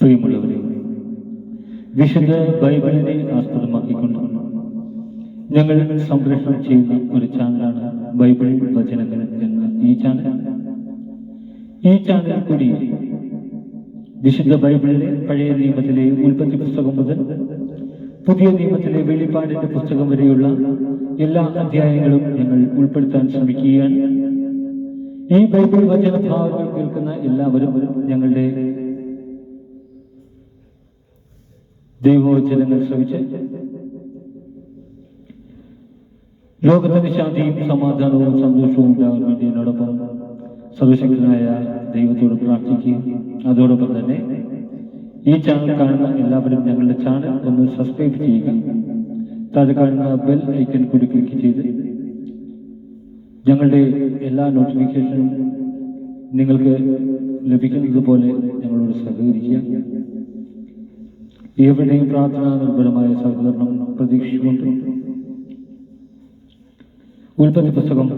പ്രിയമുള്ളവരെ വിശുദ്ധ ബൈബിളിനെ ആസ്പദമാക്കിക്കൊണ്ട് ഞങ്ങൾ സംപ്രേഷണം ചെയ്യുന്ന ഒരു ചാനലാണ് ബൈബിൾ വചനങ്ങൾ എന്ന ഈ ചാനൽ. ഈ ചാനൽ കൂടി വിശുദ്ധ ബൈബിളിലെ പഴയ നിയമത്തിലെ ഉൽപ്പത്തി പുസ്തകം മുതൽ പുതിയ നിയമത്തിലെ വെളിപ്പാടിന്റെ പുസ്തകം വരെയുള്ള എല്ലാ അധ്യായങ്ങളും ഞങ്ങൾ ഉൾപ്പെടുത്താൻ ശ്രമിക്കുകയാണ്. ഈ ബൈബിൾ വചന ഭാഗങ്ങൾ കേൾക്കുന്ന എല്ലാവരും ഞങ്ങളുടെ ദൈവവചനങ്ങൾ ശ്രമിച്ച് ലോകത്തിന് ശാന്തിയും സമാധാനവും സന്തോഷവും ഉണ്ടാകാൻ വേണ്ടി എന്നോടൊപ്പം സർവശക്തനായ ദൈവത്തോട് പ്രാർത്ഥിക്കുകയും അതോടൊപ്പം തന്നെ ഈ ചാനൽ കാണുന്ന എല്ലാവരും ഞങ്ങളുടെ ചാനൽ ഒന്ന് സബ്സ്ക്രൈബ് ചെയ്യുക താഴെ കാണുന്ന ബെൽ ഐക്കൺ കൂടി ക്ലിക്ക് ചെയ്ത് ഞങ്ങളുടെ എല്ലാ നോട്ടിഫിക്കേഷനും നിങ്ങൾക്ക് ലഭിക്കുന്നത് പോലെ ഞങ്ങളോട് സഹകരിക്കുക. എവിടെയും പ്രാർത്ഥനാ നിർഭരമായ സഹകരണം പ്രതീക്ഷിച്ചുകൊണ്ട്. ഉൽപ്പത്തി പുസ്തകം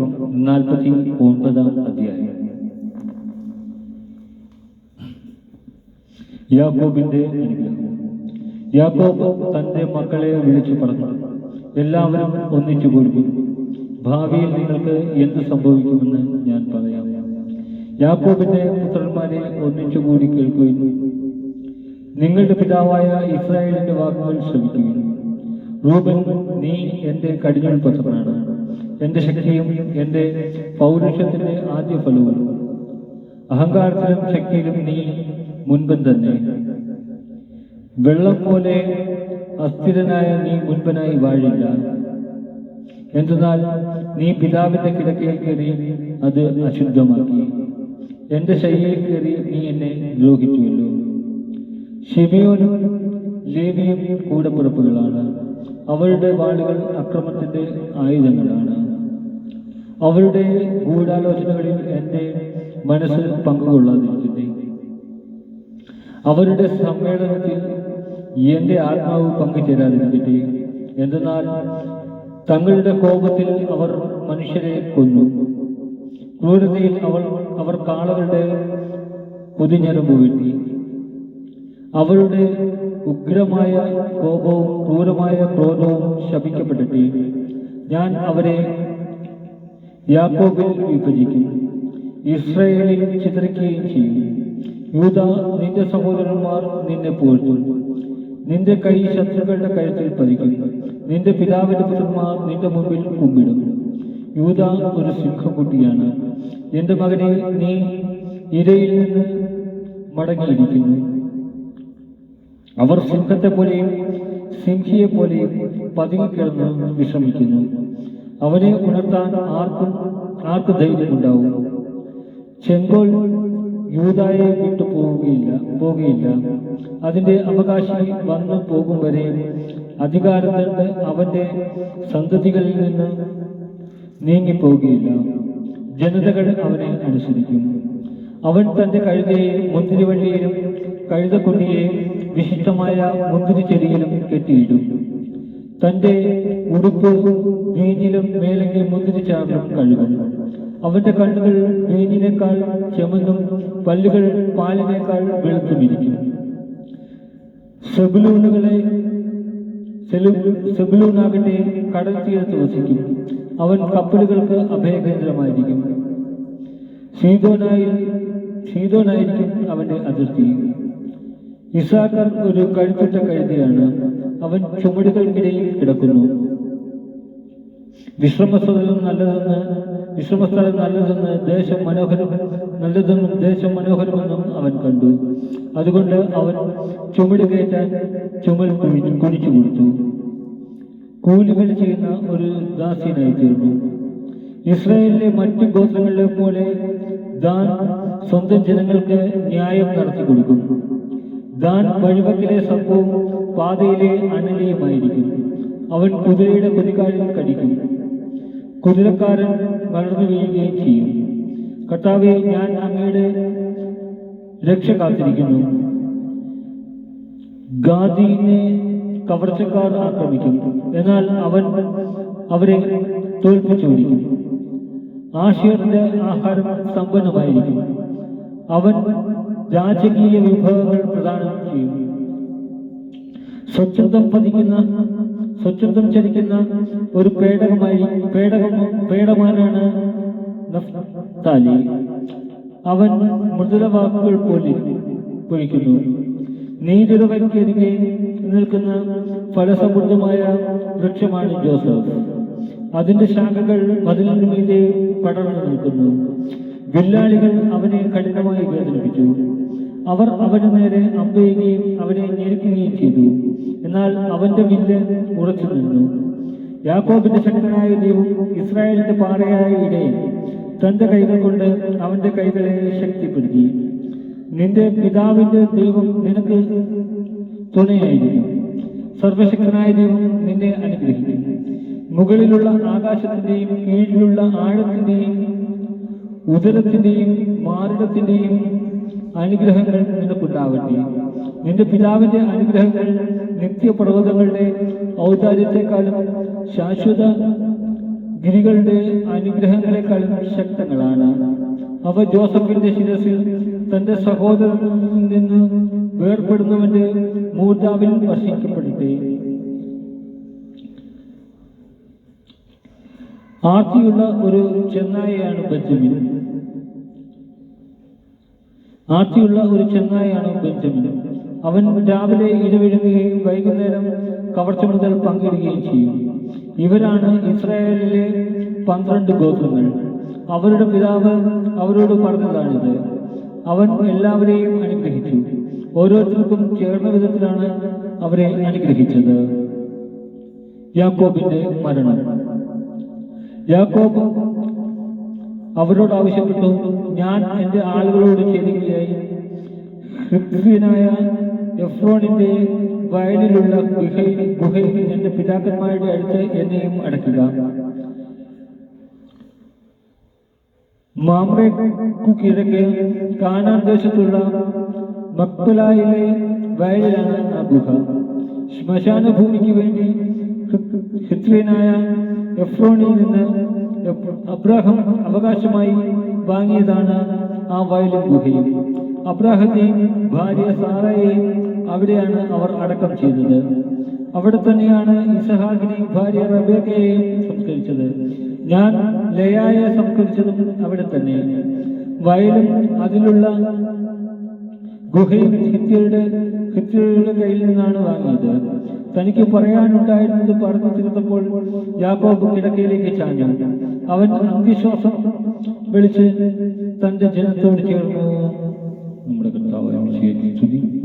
നാൽപ്പത്തി ഒൻപതാം അധ്യായം. യാക്കോബിന്റെ യാക്കോബ് തന്റെ മക്കളെ വിളിച്ചു പറഞ്ഞു. എല്ലാവരും ഒന്നിച്ചു കൊടുക്കും ഭാവിയിൽ നിങ്ങൾക്ക് എന്ത് സംഭവിക്കുമെന്ന് ഞാൻ പറയാം. യാക്കോബിന്റെ പുത്രന്മാരെ ഒന്നിച്ചുകൂടി കേൾക്കുകയും നിങ്ങളുടെ പിതാവായ ഇസ്രായേലിന്റെ വാക്കുകൾ ശ്രമിക്കുകയും റൂബൻ നീ എന്റെ കടിഞ്ഞൂൽ പുത്രനാണ്. എന്റെ ശക്തിയും എന്റെ പൗരുഷത്തിന്റെ ആദ്യ ഫലവും അഹങ്കാരത്തിലും ശക്തിയിലും നീ മുൻപൻ തന്നെ. വെള്ളം പോലെ അസ്ഥിരനായ നീ മുൻപനായി വാഴില്ല. എന്തെന്നാൽ നീ പിതാവിന്റെ കിടക്കയിൽ കയറി അത് അശുദ്ധമാക്കി. എന്റെ ശൈലിയിൽ കയറി നീ എന്നെ ദ്രോഹിച്ചുവല്ലോ. ഷിമിയോനും ലേവിയും കൂടപ്പുറപ്പുകളാണ്. അവരുടെ വാളുകൾ അക്രമത്തിന്റെ ആയുധങ്ങളാണ്. അവരുടെ ഗൂഢാലോചനകളിൽ എന്റെ മനസ്സ് പങ്കുകൊള്ളാതിരിക്കട്ടെ. അവരുടെ സമ്മേളനത്തിൽ എന്റെ ആത്മാവ് പങ്കുചേരാതിരിക്കട്ടെ. എന്തെന്നാൽ തങ്ങളുടെ കോപത്തിൽ അവർ മനുഷ്യരെ കൊന്നു. ക്രൂരതയിൽ അവൾ അവർ കാളകളുടെ കുതിഞ്ഞരമ്പ് വീട്ടി അവരുടെ ഉഗ്രമായ കോപവും ക്രൂരമായ ക്രോധവും ശപിക്കപ്പെട്ടിട്ട് ഞാൻ അവരെ യാക്കോബിൽ വിഭജിക്കും ഇസ്രയേലിൽ ചിതറിക്കുകയും ചെയ്യും. യൂത നിന്റെ സഹോദരന്മാർ നിന്നെ പുകഴ്ത്തും. നിന്റെ കൈ ശത്രുക്കളുടെ കഴുത്തിൽ പതിക്കും. നിന്റെ പിതാവിന്റെ പുത്രന്മാർ നിന്റെ മുമ്പിൽ കുമ്പിടും യൂത ഒരു സിംഹക്കുട്ടിയാണ് നിന്റെ മകനെ നീ ഇരയിൽ നിന്ന് മടങ്ങിയിരിക്കുന്നു. അവർ സിംഹത്തെ പോലെയും സിംഹിയെ പോലെയും പതുങ്ങിക്കിടന്ന് വിശ്രമിക്കുന്നു. അവനെ ഉണർത്താൻ ആർക്കും ആർക്ക് ധൈര്യമുണ്ടാവും ചെങ്കോൽ യൂതായെ വിട്ടു പോവുകയില്ല പോകുകയില്ല അതിന്റെ അവകാശി വന്നു പോകും വരെ അധികാരത്തിന്റെ അവന്റെ സന്തതികളിൽ നിന്ന് നീങ്ങിപ്പോവുകയില്ല. ജനതകൾ അവനെ അനുസരിക്കും. അവൻ തന്റെ കഴുതയെ മുന്തിരിവള്ളിയിലും കഴുതക്കുട്ടിയെ വിശിഷ്ടമായ മുന്തിരി ചെടിയിലും കെട്ടിയിടും. തന്റെ ഉടുപ്പ് വീഞ്ഞിലും മേലെങ്കിൽ മുന്തിരി ചാർന്നും കഴുകും. അവന്റെ കണ്ണുകൾ തേനിനേക്കാൾ ചെമന്നും പല്ലുകൾ പാലിനേക്കാൾ വെളുത്തുമിരിക്കും. സെബുലൂണുകളെ സെബുലൂണാകട്ടെ കടൽ തീരത്ത് വസിക്കും. അവൻ കപ്പലുകൾക്ക് അഭയകേന്ദ്രമായിരിക്കും. സീതോനായി സീതോനായിരിക്കും അവന്റെ അതിർത്തി. ഇസാക്കർ ഒരു കഴുത്തുറ്റ കഴുതിയാണ്. അവൻ ചുമടുകൾക്കിടയിൽ കിടക്കുന്നു. വിശ്രമസ്വതം നല്ലതെന്ന് വിശ്രമസ്ഥലം നല്ലതെന്ന് ദേശം മനോഹരം നല്ലതെന്നും ദേശം മനോഹരമെന്നും അവൻ കണ്ടു. അതുകൊണ്ട് അവൻ ചുമട് കയറ്റാൻ ചുമൽ കുനിച്ചു കൊടുത്തു. കൂലികൾ ചെയ്യുന്ന ഒരു ദാസിനായി തീർന്നു. ഇസ്രായേലിലെ മറ്റു ഗോത്രങ്ങളിലെ പോലെ ദാൻ സ്വന്തം ജനങ്ങൾക്ക് ന്യായം നടത്തി കൊടുക്കും. ദാൻ വഴിവക്കിലെ സർപ്പവും പാതയിലെ അനലിയുമായിരിക്കും. അവൻ കുതിരയുടെ കുതികാലിൽ കടിക്കും. കുതിരക്കാരൻ വളർന്നു വീഴുകയും ചെയ്യും. കർത്താവെ ഞാൻ അങ്ങയുടെ രക്ഷ കാത്തിരിക്കുന്നു. ഗാദിനെ കവർച്ചക്കാർ ആക്രമിക്കും. എന്നാൽ അവൻ അവരെ തോൽപ്പിച്ചോടിക്കും ആശയറിന്റെ ആഹാരം സമ്പന്നമായിരിക്കും. അവൻ രാജകീയ വിഭവങ്ങൾ പ്രദാനം ചെയ്യും. സ്വച്ഛന്തം പതിക്കുന്ന സ്വച്ഛന്തം ചരിക്കുന്ന ഒരു പേടകമായി പേടകം പേടമാനാണ് അവൻ മൃദുല വാക്കുകൾ പോലെ പൊഴിക്കുന്നു. നീതിരവയ്ക്കരികെ നിൽക്കുന്ന ഫലസമൃദ്ധമായ വൃക്ഷമാണ് ജോസഫ്. അതിന്റെ ശാഖകൾ മതിലിന് മീതെ പടർന്നു നിൽക്കുന്നു. വില്ലാളികൾ അവനെ കഠിനമായി വേദനിപ്പിച്ചു. അവർ അവന് നേരെ അമ്പയുകയും അവനെ ഞെരുക്കുകയും ചെയ്തു. എന്നാൽ അവന്റെ വില്ല് ഉറച്ചു നിന്നു. യാക്കോബിന്റെ ശക്തനായ ദൈവം ഇസ്രായേലിന്റെ പാറയായ ഇടയിൽ തന്റെ കൈകൾ കൊണ്ട് അവന്റെ കൈകളെ ശക്തിപ്പെടുത്തി. നിന്റെ പിതാവിന്റെ ദൈവം നിനക്ക് തുണയായിരുന്നു സർവശക്തനായ ദൈവം നിന്നെ അനുഗ്രഹിക്കും. മുകളിലുള്ള ആകാശത്തിന്റെയും കീഴിലുള്ള ആഴത്തിന്റെയും ഉദരത്തിന്റെയും മാറിടത്തിന്റെയും അനുഗ്രഹങ്ങൾ നിനക്കുണ്ടാവട്ടെ. നിന്റെ പിതാവിന്റെ അനുഗ്രഹങ്ങൾ നിത്യപർവതങ്ങളുടെ ഔദാര്യത്തെക്കാളും ശാശ്വത ഗിരികളുടെ അനുഗ്രഹങ്ങളെക്കാളും ശക്തങ്ങളാണ്. അവ ജോസഫിന്റെ ശിരസിൽ തന്റെ സഹോദരനിൽ നിന്ന് വേർപെടുന്നവന്റെ മൂർധാവിൽ വർഷിക്കപ്പെടട്ടെ. ആർത്തിയുള്ള ഒരു ചെന്നായയാണ് ബെഞ്ചമിൻ. ആർത്തിയുള്ള ഒരു ചെന്നായയാണ് ബെഞ്ചമിൻ. അവൻ രാവിലെ ഇടവിഴുകയും വൈകുന്നേരം കവർച്ച മുതൽ പങ്കിടുകയും ചെയ്യും. ഇവരാണ് ഇസ്രായേലിലെ പന്ത്രണ്ട് ഗോത്രങ്ങൾ. അവരുടെ പിതാവ് അവരോട് പറഞ്ഞതാണിത്. അവൻ എല്ലാവരെയും അനുഗ്രഹിച്ചു. ഓരോരുത്തർക്കും ചേർന്ന വിധത്തിലാണ് അവരെ അനുഗ്രഹിച്ചത്. യാക്കോബിന്റെ മരണം. യാക്കോബ് അവരോട് ആവശ്യപ്പെട്ടു ഞാൻ എന്റെ ആളുകളോട് ചേരുകയായി. ഹൃദ്വീനായ എഫ്രോണിന്റെ വയലിലുള്ള ഗുഹയിൽ ഗുഹയിൽ എന്റെ പിതാക്കന്മാരുടെ അടുത്ത് എന്നെയും അടയ്ക്കുക. മാമ്രയ്ക്കു കിഴക്ക് കാനാൻ ദേശത്തുള്ള മക്പലായിലെ വയലിലാണ് ആ ഗുഹ. ശ്മശാന ഭൂമിക്ക് വേണ്ടി ഹിത്രീനായ എഫ്രോണിൽ നിന്ന് അബ്രാഹം അവകാശമായി വാങ്ങിയതാണ് ആ വയലും ഗുഹയും. അബ്രാഹത്തെയും ഭാര്യ സാറയെയും അവിടെയാണ് അവർ അടക്കം ചെയ്തത്. അവിടെ തന്നെയാണ് ഇസഹാഖിനെയും ഭാര്യ റബേക്കയെയും സംസ്കരിച്ചത്. ഞാൻ ലയായെ സംസ്കരിച്ചതും അവിടെ തന്നെ. വയലും അതിലുള്ള ഗുഹയും ഹിത്യയുടെ ഹിത്യയുടെ കയ്യിൽ നിന്നാണ് വാങ്ങിയത്. തനിക്ക് പറയാനുണ്ടായിരുന്നത് പറഞ്ഞു തീർത്തപ്പോൾ യാക്കോബ് കിടക്കയിലേക്ക് ചാഞ്ഞു. അവൻ അന്ധവിശ്വാസം വിളിച്ച് തന്റെ ജനത്തോട് ചേർന്നു. നമ്മുടെ കർത്താവ് സ്തുതി.